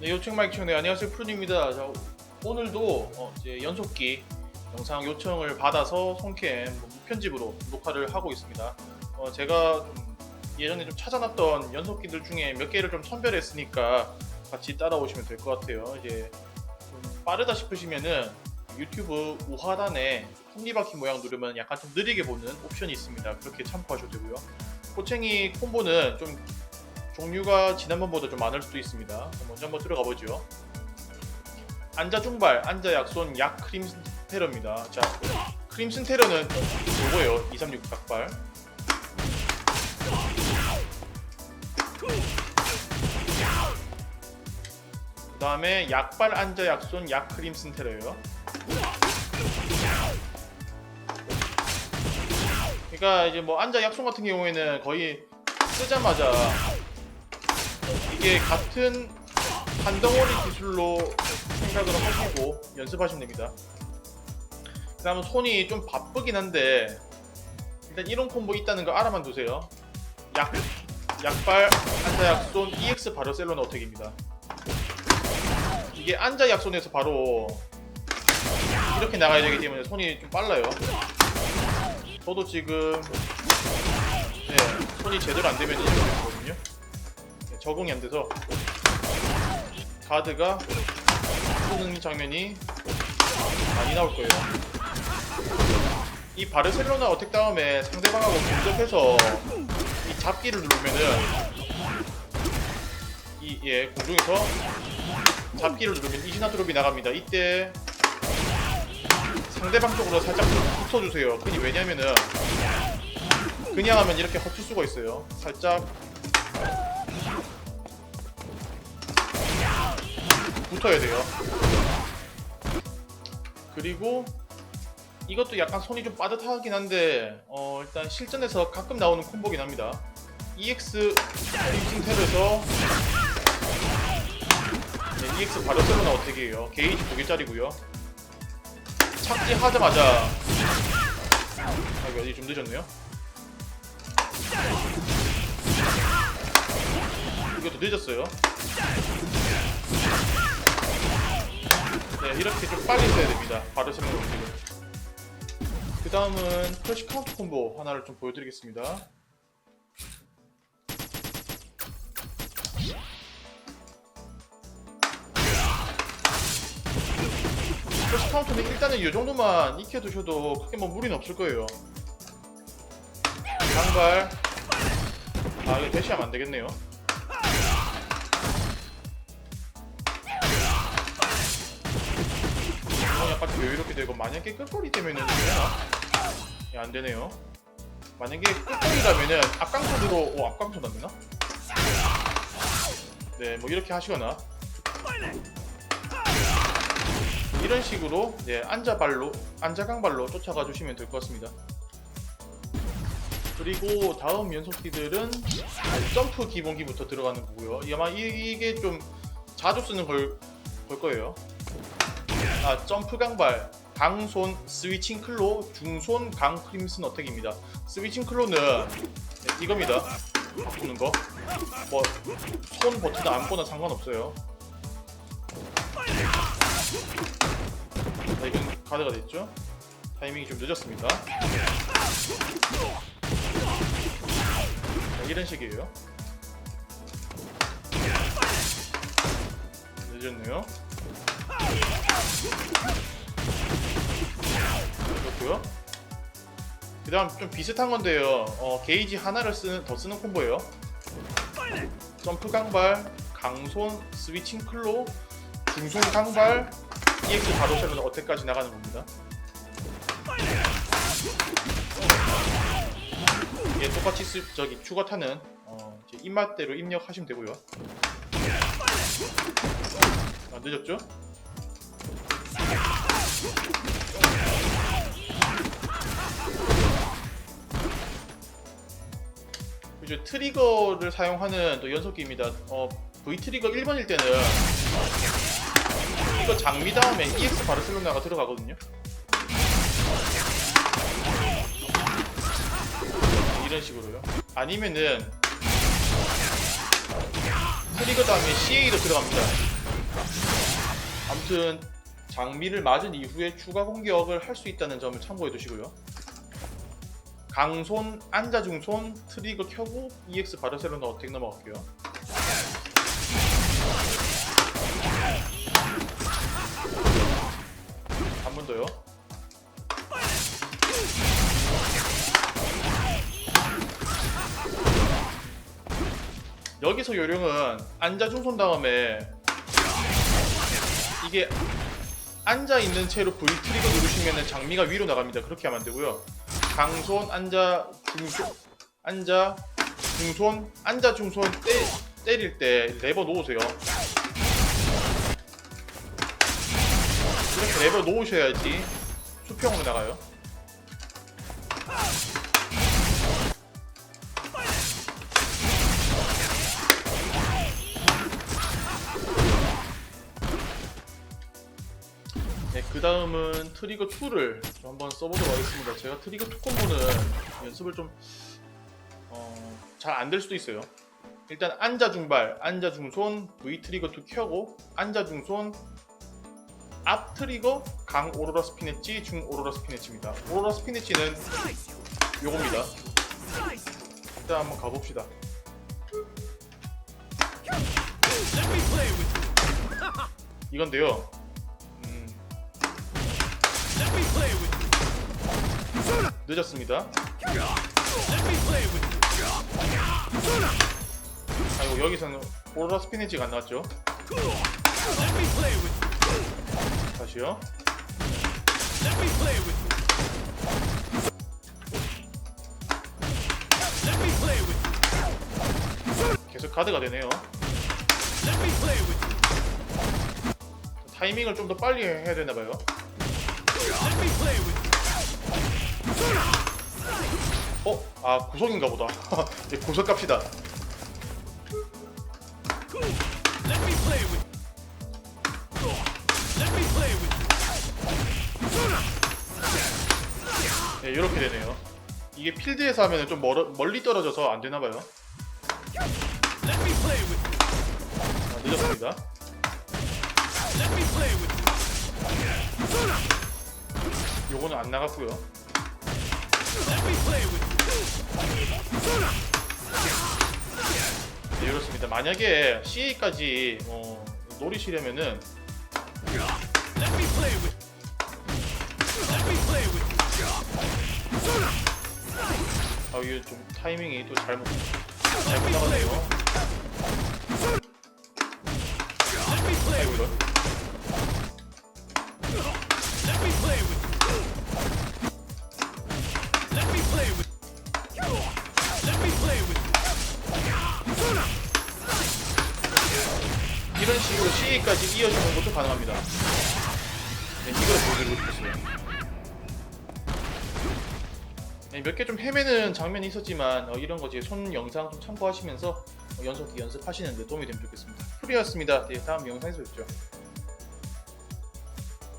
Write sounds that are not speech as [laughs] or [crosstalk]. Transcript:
네, 요청 마이크 네, 안녕하세요 프로입니다. 자, 오늘도 어, 이제 연속기 영상 요청을 받아서 손캠 뭐 무편집으로 녹화를 하고 있습니다. 어, 제가 좀 예전에 좀 찾아놨던 연속기들 중에 몇 개를 좀 선별했으니까 같이 따라오시면 될 것 같아요. 이제 좀 빠르다 싶으시면은 유튜브 우하단에 톱니바퀴 모양 누르면 약간 좀 느리게 보는 옵션이 있습니다. 그렇게 참고하셔도 되고요. 꼬챙이 콤보는 좀 종류가 지난번보다 좀 많을 수도 있습니다. 먼저 한번 들어가 보죠. 안자 중발, 안자 약손, 약 크림슨 테러입니다. 자, 크림슨 테러는 요거예요. 236 각발. 그 다음에 약발 안자 약손, 약 크림슨 테러예요. 그러니까 이제 뭐 안자 약손 같은 경우에는 거의 쓰자마자 이게 같은 한 덩어리 기술로 생각을 하시고 연습하시면 됩니다. 그 다음은 손이 좀 바쁘긴 한데 일단 이런 콤보 있다는 거 알아만 두세요. 약, 약발, 안자약손, EX 바르셀로나 어택입니다. 이게 안자약손에서 바로 이렇게 나가야 되기 때문에 손이 좀 빨라요. 저도 지금 네, 손이 제대로 안 되면 이렇게 적응이 안 돼서 가드가 쓰는 장면이 많이 나올 거예요. 이 바르셀로나 어택 다음에 상대방하고 공격해서 이 잡기를 누르면은 이 예 공중에서 잡기를 누르면 이시나 드롭이 나갑니다. 이때 상대방 쪽으로 살짝 붙어주세요. 그니 왜냐면은 그냥 하면 이렇게 헛칠 수가 있어요. 살짝 붙어야 돼요. 그리고 이것도 약간 손이 좀 빠듯하긴 한데 어, 일단 실전에서 가끔 나오는 콤보긴 합니다. EX 리징 탭에서 네, EX 바르셀로나 어택이에요. 게이지 두 개짜리고요. 착지 하자마자 아, 이거 어디 좀 늦었네요. 이것도 늦었어요. 네, 이렇게 좀 빨리 써야 됩니다. 바르셀로나 어택은. 그 다음은 프레시 카운트 콤보 하나를 좀 보여드리겠습니다. 프레시 카운트는 일단은 이 정도만 익혀두셔도 크게 뭐 무리는 없을 거예요. 장발. 아, 이거 대시하면 안 되겠네요. 좀 여유롭게 되고 만약에 끝거리 되면은 되나? 예, 안 되네요. 만약에 끝거리라면은 앞강소으로 오 앞강소 났나? 네, 뭐 이렇게 하시거나 이런 식으로 네, 앉아발로 앉아강발로 쫓아가 주시면 될 것 같습니다. 그리고 다음 연속기들은 점프 기본기부터 들어가는 거고요. 아마 이- 이게 좀 자주 쓰는 걸, 걸 거예요. 아, 점프 강발, 강손, 스위칭 클로, 중손, 강 크림슨 어택입니다. 스위칭 클로는 네, 이겁니다. 바꾸는 거. 뭐, 손 버튼 아무거나 상관없어요. 자, 이건 가드가 됐죠? 타이밍이 좀 늦었습니다. 자, 이런 식이에요. 늦었네요. 그렇고요. 그 다음 좀 비슷한 건데요. 어, 게이지 하나를 쓰는, 더 쓰는 콤보예요. 점프 강발, 강손, 스위칭 클로, 중손 강발, EX 바로셀로나 어택까지 나가는 겁니다. 이게 똑같이 쓰, 저기 추가 타는 어, 제 입맛대로 입력하시면 되고요. 아, 늦었죠? 이제 트리거를 사용하는 또 연속기입니다. 어, V 트리거 1번일 때는 이거 장미 다음에 EX 바르셀로나가 들어가거든요. 이런 식으로요. 아니면은 트리거 다음에 CA도 들어갑니다. 아무튼 장미를 맞은 이후에 추가 공격을 할 수 있다는 점을 참고해 두시고요. 강손, 안자중손, 트리거 켜고 EX 바르셀로나 어택 넘어갈게요. 한 번 더요. 여기서 요령은 안자중손 다음에 이게 앉아 있는 채로 V 트리거 누르시면 장미가 위로 나갑니다. 그렇게 하면 안 되고요. 강손, 앉아, 중손, 앉아, 중손, 앉아, 중손 때, 때릴 때 레버 놓으세요. 이렇게 레버 놓으셔야지 수평으로 나가요. 그 다음은 트리거 2를 좀 한번 써보도록 하겠습니다. 제가 트리거 2 콤보는 연습을 좀, 어, 잘 안 될 수도 있어요. 일단 앉아 중발, 앉아 중손, V 트리거 2 켜고, 앉아 중손, 앞 트리거, 강 오로라 스피네치, 중 오로라 스피네치입니다. 오로라 스피네치는 요겁니다. 일단 한번 가봅시다. 이건데요. 늦었습니다. 아이고 여기서는 오로라 스피니치가 안 나왔죠. 다시요. 계속 가드가 되네요. 타이밍을 좀 더 빨리 해야 되나 봐요. 어? 아 구석인가 보다. 네, [laughs] 구석 갑시다. 네, 이렇게 되네요. 이게 필드에서 하면 좀 멀어, 멀리 떨어져서 안 되나 봐요. 아, 늦었습니다. 요거는 안 나갔고요. 네, 이렇습니다. 만약에 CA까지 어, 노리시려면은 아 이게 좀 타이밍이 또 잘못 잘못 나가네요. 아이고 이런. 가능합니다. 네, 이걸 보여드리고 싶었어요. 네, 몇개 좀 헤매는 장면이 있었지만 어, 이런 거 제 손 영상 좀 참고하시면서 어, 연속기 연습하시는 데 도움이 되면 좋겠습니다. 프리였습니다. 네, 다음 영상에서 뵙죠.